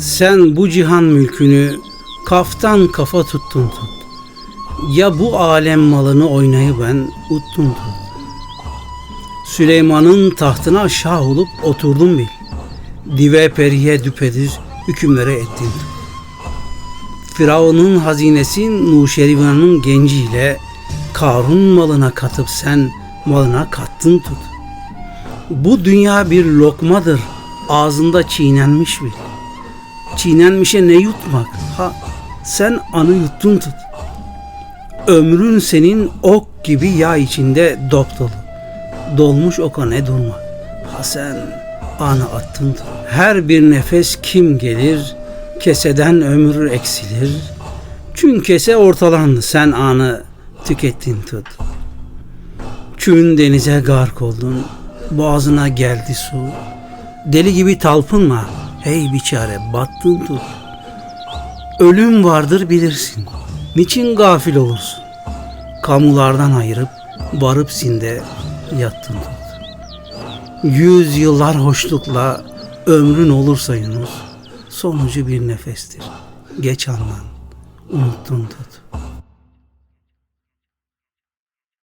Sen bu cihan mülkünü kaftan kafa tuttun tut. Ya bu alem malını oynayı ben uttun tut. Süleyman'ın tahtına şah olup oturdum bil. Dive periye düpedir hükümlere ettin. Firavun'un hazinesi Nuşerivan'ın genciyle Karun malına katıp sen malına kattın tut. Bu dünya bir lokmadır ağzında çiğnenmiş bil. Çiğnenmişe ne yutmak? Ha sen anı yuttun tut. Ömrün senin ok gibi yağ içinde dop dolu. Dolmuş oka ne durmak? Ha sen anı attın tut. Her bir nefes kim gelir? Keseden ömür eksilir. Çün kese ortalandı sen anı tükettin tut. Çün denize gark oldun. Boğazına geldi su. Deli gibi talpınma. Hey biçare battın tut. Ölüm vardır bilirsin. Niçin gafil olursun? Kamulardan ayırıp varıp sinde yattın tut. Yüz yıllar hoşlukla ömrün olursa Yunus, sonucu bir nefestir. Geç andan, unuttun tut.